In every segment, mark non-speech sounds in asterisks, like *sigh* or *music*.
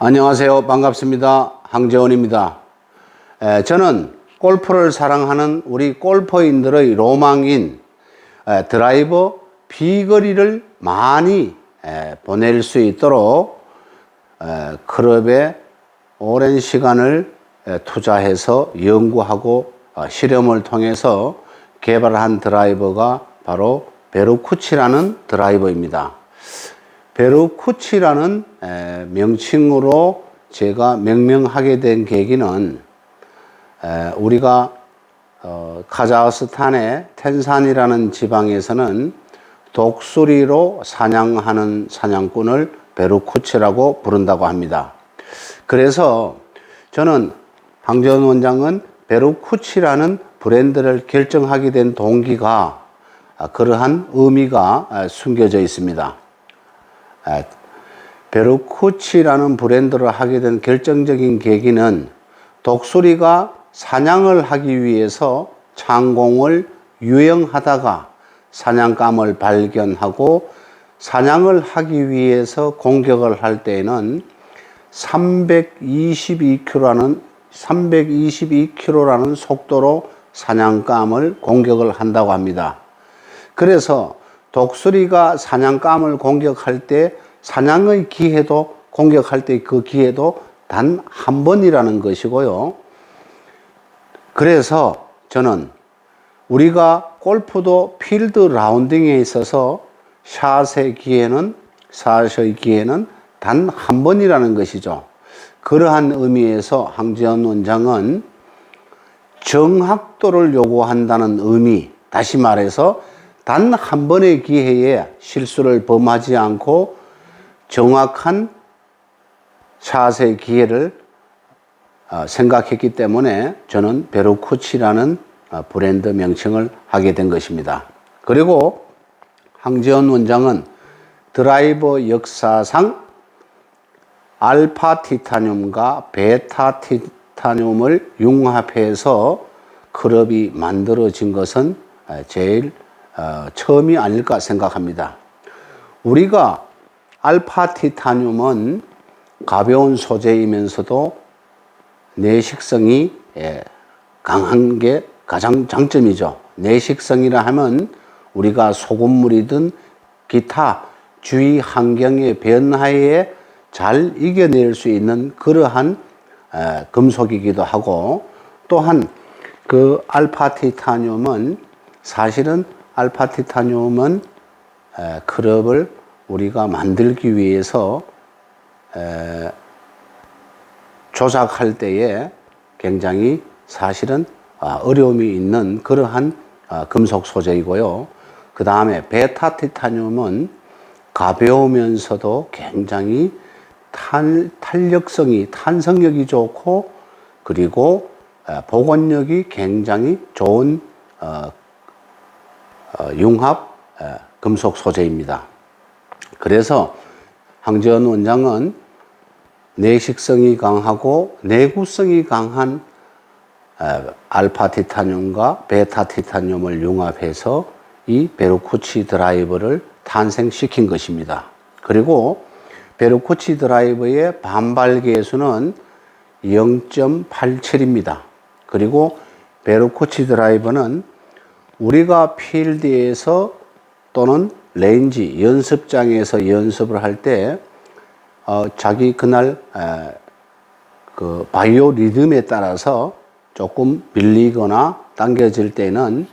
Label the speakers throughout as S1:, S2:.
S1: 안녕하세요. 반갑습니다. 황재원입니다. 에, 저는 골프를 사랑하는 우리 골퍼인들의 로망인 에, 드라이버 비거리를 많이 에, 보낼 수 있도록 에, 클럽에 오랜 시간을 에, 투자해서 연구하고 어, 실험을 통해서 개발한 드라이버가 바로 베르쿠치라는 드라이버입니다. 베르쿠치라는 에, 명칭으로 제가 명명하게 된 계기는 에, 우리가 어, 카자흐스탄의 텐산이라는 지방에서는 독수리로 사냥하는 사냥꾼을 베르쿠치라고 부른다고 합니다. 그래서 저는 황재원 원장은 베르쿠치라는 브랜드를 결정하게 된 동기가 아, 그러한 의미가 아, 숨겨져 있습니다. 아, 베르쿠치라는 브랜드를 하게 된 결정적인 계기는 독수리가 사냥을 하기 위해서 창공을 유영하다가 사냥감을 발견하고 사냥을 하기 위해서 공격을 할 때에는 322km라는 322km라는 속도로 사냥감을 공격을 한다고 합니다. 그래서 독수리가 사냥감을 공격할 때 사냥의 기회도 공격할 때 그 기회도 단 한 번이라는 것이고요. 그래서 저는 우리가 골프도 필드 라운딩에 있어서 샷의 기회는 샷의 기회는 단 한 번이라는 것이죠. 그러한 의미에서 황재현 원장은 정확도를 요구한다는 의미, 다시 말해서 단 한 번의 기회에 실수를 범하지 않고 정확한 샷의 기회를 어, 생각했기 때문에 저는 베르쿠치라는 어, 브랜드 명칭을 하게 된 것입니다. 그리고 황재원 원장은 드라이버 역사상 알파 티타늄과 베타 티타늄을 융합해서 클럽이 만들어진 것은 어, 제일 처음이 아닐까 생각합니다. 우리가 알파 티타늄은 가벼운 소재이면서도 내식성이 예, 강한 게 가장 장점이죠. 내식성이라 하면 우리가 소금물이든 기타 주위 환경의 변화에 잘 이겨낼 수 있는 그러한 금속이기도 하고 또한 그 알파 티타늄은 사실은 알파 티타늄은 클럽을 우리가 만들기 위해서 조작할 때에 굉장히 사실은 아, 어려움이 있는 그러한 아, 금속 소재이고요. 그 다음에 베타 티타늄은 가벼우면서도 굉장히 탄, 탄력성이, 탄성력이 좋고 그리고 복원력이 굉장히 좋은 어, 어, 융합 금속 소재입니다. 그래서 황재원 원장은 내식성이 강하고 내구성이 강한 알파 티타늄과 베타 티타늄을 융합해서 이 베르쿠치 드라이버를 탄생시킨 것입니다. 그리고 베르쿠치 드라이버의 반발 계수는 0.87입니다. 그리고 베르쿠치 드라이버는 우리가 필드에서 또는 레인지 연습장에서 연습을 할때 어, 자기 그날 에, 그 바이오 리듬에 따라서 조금 밀리거나 당겨질 때는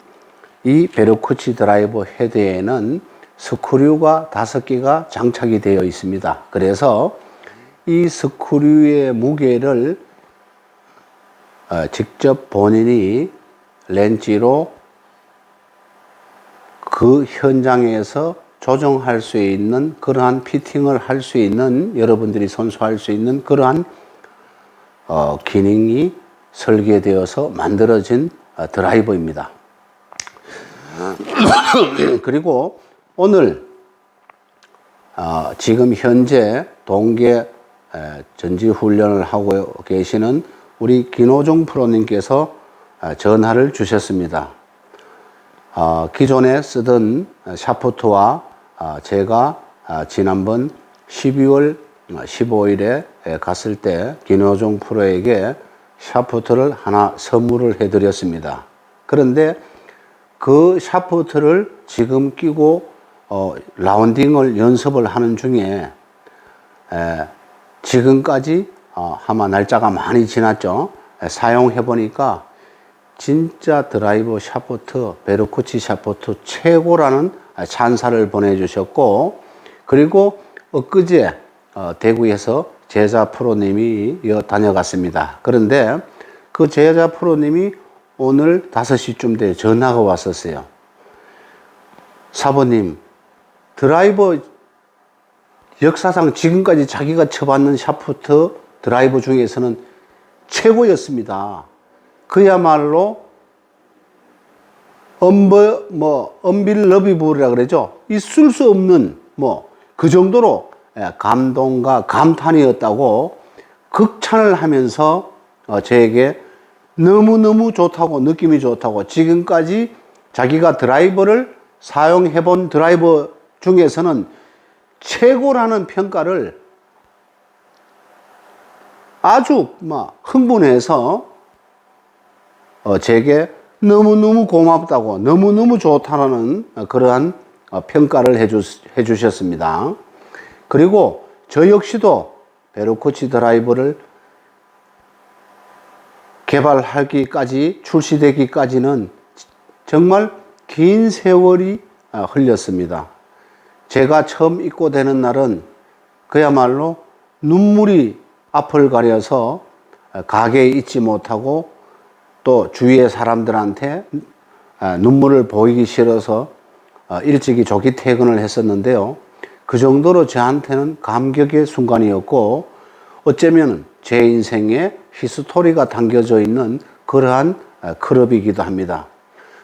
S1: 이 베르쿠치 드라이버 헤드에는 스크류가 다섯 개가 장착이 되어 있습니다. 그래서 이 스크류의 무게를 어, 직접 본인이 렌치로 그 현장에서 조정할 수 있는 그러한 피팅을 할 수 있는 여러분들이 선수할 수 있는 그러한 어, 기능이 설계되어서 만들어진 어, 드라이버입니다. *clears throat* 그리고 오늘 어, 지금 현재 동계 전지 훈련을 하고 계시는 우리 김호종 프로님께서 어, 전화를 주셨습니다. 어, 기존에 쓰던 샤프트와 아, 제가 아, 지난번 12월 15일에 갔을 때 김호중 프로에게 샤프트를 하나 선물을 해드렸습니다. 그런데 그 샤프트를 지금 끼고 어, 라운딩을 연습을 하는 중에 에, 지금까지 어, 아마 날짜가 많이 지났죠. 에, 사용해 보니까 진짜 드라이버 샤프트, 베르쿠치 샤프트 최고라는 찬사를 보내주셨고, 그리고 엊그제 어, 대구에서 제자 프로님이 여 다녀갔습니다. 그런데 그 제자 프로님이 오늘 5시쯤 돼 전화가 왔었어요. 사모님, 드라이버 역사상 지금까지 자기가 쳐봤는 샤프트 드라이버 중에서는 최고였습니다. 그야말로 엄버 뭐 엄빌 러비블이라 그러죠. 있을 수 없는 뭐 그 정도로 예, 감동과 감탄이었다고 극찬을 하면서 어, 저에게 너무너무 좋다고 느낌이 좋다고 지금까지 자기가 드라이버를 사용해 본 드라이버 중에서는 최고라는 평가를 아주 막 흥분해서 어, 제게 너무너무 고맙다고 너무너무 좋다는 그러한 어, 평가를 해주, 해주셨습니다. 그리고 저 역시도 베로코치 드라이버를 개발하기까지 출시되기까지는 정말 긴 세월이 어, 흘렸습니다. 제가 처음 입고되는 날은 그야말로 눈물이 앞을 가려서 어, 가게에 있지 못하고 또 주위의 사람들한테 어, 눈물을 보이기 싫어서 일찍이 조기 퇴근을 했었는데요. 그 정도로 저한테는 감격의 순간이었고 어쩌면 제 인생에 히스토리가 담겨져 있는 그러한 클럽이기도 합니다.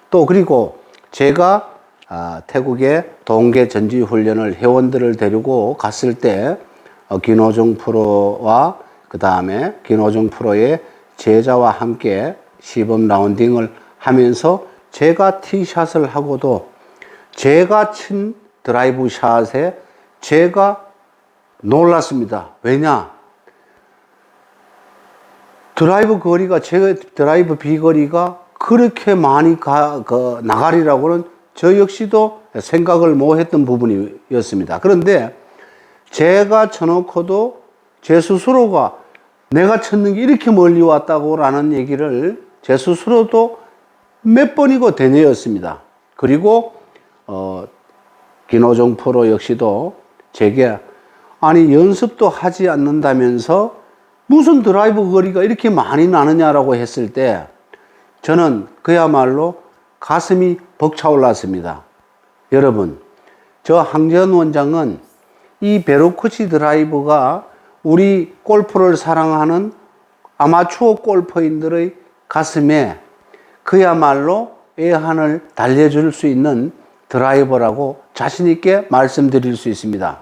S1: 또 그리고 제가 아, 태국에 동계 전지 훈련을 회원들을 데리고 갔을 때 어, 김호중 프로와 그 다음에 김호중 프로의 제자와 함께 시범 라운딩을 하면서 제가 티샷을 하고도 제가 친 드라이브 샷에 제가 놀랐습니다. 왜냐? 드라이브 거리가 제 드라이브 비거리가 그렇게 많이 가, 그, 나가리라고는 저 역시도 생각을 못 했던 부분이었습니다. 그런데 제가 쳐놓고도 제 스스로가 내가 쳤는 게 이렇게 멀리 왔다고라는 얘기를 제 스스로도 몇 번이고 되뇌었습니다. 그리고, 어, 김호정 프로 역시도 제게 아니, 연습도 하지 않는다면서 무슨 드라이브 거리가 이렇게 많이 나느냐라고 했을 때 저는 그야말로 가슴이 벅차올랐습니다. 여러분, 저 항전 원장은 이 베로코치 드라이브가 우리 골프를 사랑하는 아마추어 골퍼인들의 가슴에 그야말로 애한을 달래줄 수 있는 드라이버라고 자신있게 말씀드릴 수 있습니다.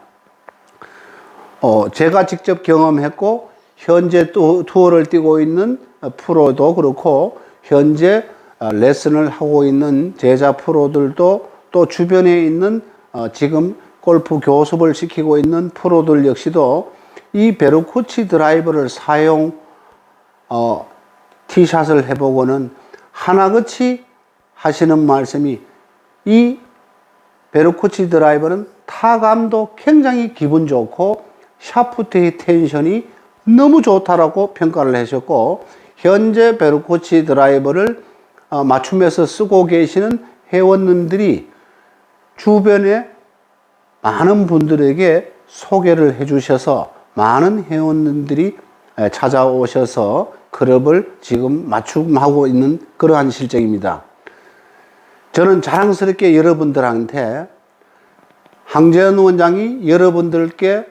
S1: 어, 제가 직접 경험했고, 현재 또 투어를 뛰고 있는 프로도 그렇고, 현재 어, 레슨을 하고 있는 제자 프로들도 또 주변에 있는 어, 지금 골프 교습을 시키고 있는 프로들 역시도 이 베르코치 드라이버를 사용 어, 티샷을 해보고는 하나같이 하시는 말씀이 이 베르코치 드라이버는 타감도 굉장히 기분 좋고 샤프트의 텐션이 너무 좋다라고 평가를 하셨고 현재 베르코치 드라이버를 어, 맞춤해서 쓰고 계시는 회원님들이 주변에 많은 분들에게 소개를 해 주셔서 많은 회원님들이 찾아오셔서 클럽을 지금 맞춤하고 있는 그러한 실정입니다. 저는 자랑스럽게 여러분들한테 항재현 원장이 여러분들께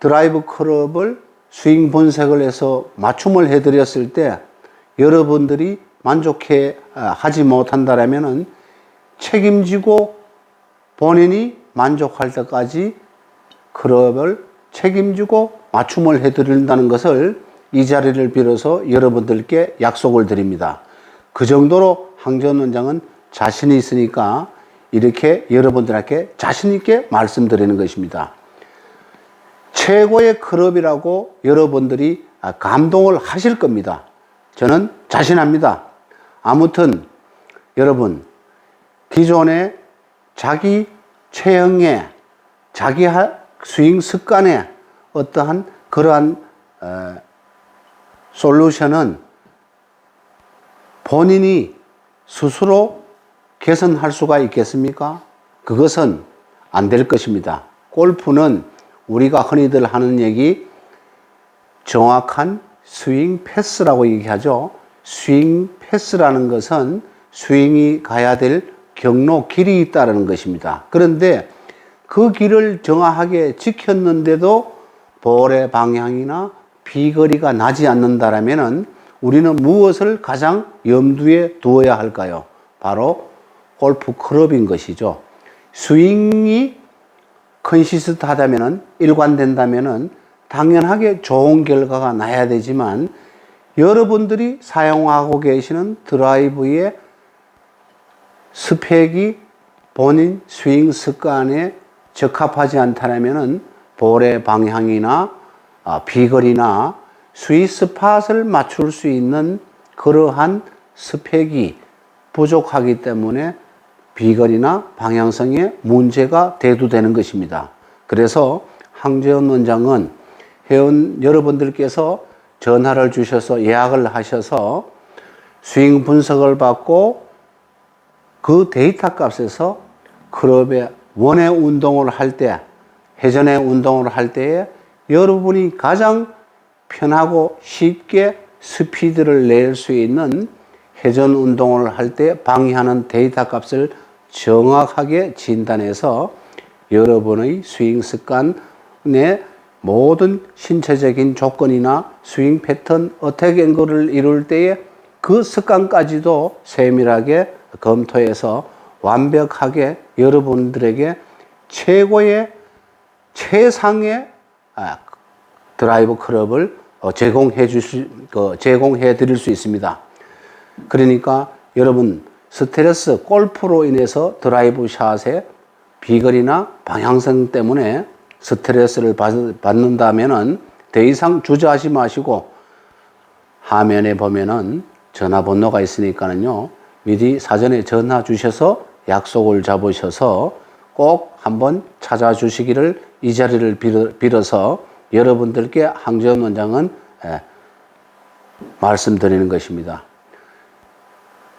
S1: 드라이브 클럽을 스윙 분석을 해서 맞춤을 해드렸을 때 여러분들이 만족해 아, 하지 못한다라면은 책임지고 본인이 만족할 때까지 클럽을 책임지고 맞춤을 해드린다는 것을 이 자리를 빌어서 여러분들께 약속을 드립니다. 그 정도로 항전 원장은 자신이 있으니까 이렇게 여러분들에게 자신있게 말씀드리는 것입니다. 최고의 클럽이라고 여러분들이 아, 감동을 하실 겁니다. 저는 자신합니다. 아무튼 여러분 기존에 자기 체형에 자기 하- 스윙 습관에 어떠한 그러한 어, 솔루션은 본인이 스스로 개선할 수가 있겠습니까? 그것은 안 될 것입니다. 골프는 우리가 흔히들 하는 얘기 정확한 스윙 패스라고 얘기하죠. 스윙 패스라는 것은 스윙이 가야 될 경로 길이 있다는 것입니다. 그런데 그 길을 정확하게 지켰는데도 볼의 방향이나 비거리가 나지 않는다라면은 우리는 무엇을 가장 염두에 두어야 할까요? 바로 골프 클럽인 것이죠. 스윙이 컨시스트하다면은 일관된다면은 당연하게 좋은 결과가 나야 되지만 여러분들이 사용하고 계시는 드라이브의 스펙이 본인 스윙 습관에 적합하지 않다면은 볼의 방향이나 아, 비거리나 스윗 스팟을 맞출 수 있는 그러한 스펙이 부족하기 때문에 비거리나 방향성에 문제가 대두되는 것입니다. 그래서 황재원 원장은 회원 여러분들께서 전화를 주셔서 예약을 하셔서 스윙 분석을 받고 그 데이터 값에서 클럽의 원의 운동을 할 때, 회전의 운동을 할 때에 여러분이 가장 편하고 쉽게 스피드를 낼 수 있는 회전 운동을 할 때 방해하는 데이터 값을 정확하게 진단해서 여러분의 스윙 습관의 모든 신체적인 조건이나 스윙 패턴, 어택 앵글을 이룰 때에 그 습관까지도 세밀하게 검토해서 완벽하게 여러분들에게 최고의 최상의 아, 드라이브 클럽을 어, 제공해 주실 그 제공해 드릴 수 있습니다. 그러니까 여러분 스트레스 골프로 인해서 드라이브 샷의 비거리나 방향성 때문에 스트레스를 받, 받는다면은 더 이상 주저하지 마시고 화면에 보면은 전화번호가 있으니까는요 미리 사전에 전화 주셔서 약속을 잡으셔서 꼭 한번 찾아주시기를 이 자리를 빌어, 빌어서 여러분들께 항재원 원장은 예, 말씀드리는 것입니다.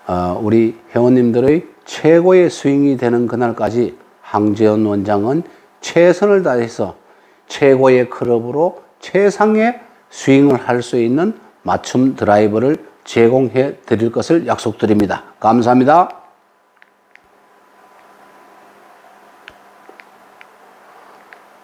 S1: 어, 우리 회원님들의 최고의 스윙이 되는 그날까지 항재원 원장은 최선을 다해서 최고의 클럽으로 최상의 스윙을 할 수 있는 맞춤 드라이버를 제공해 드릴 것을 약속드립니다. 감사합니다.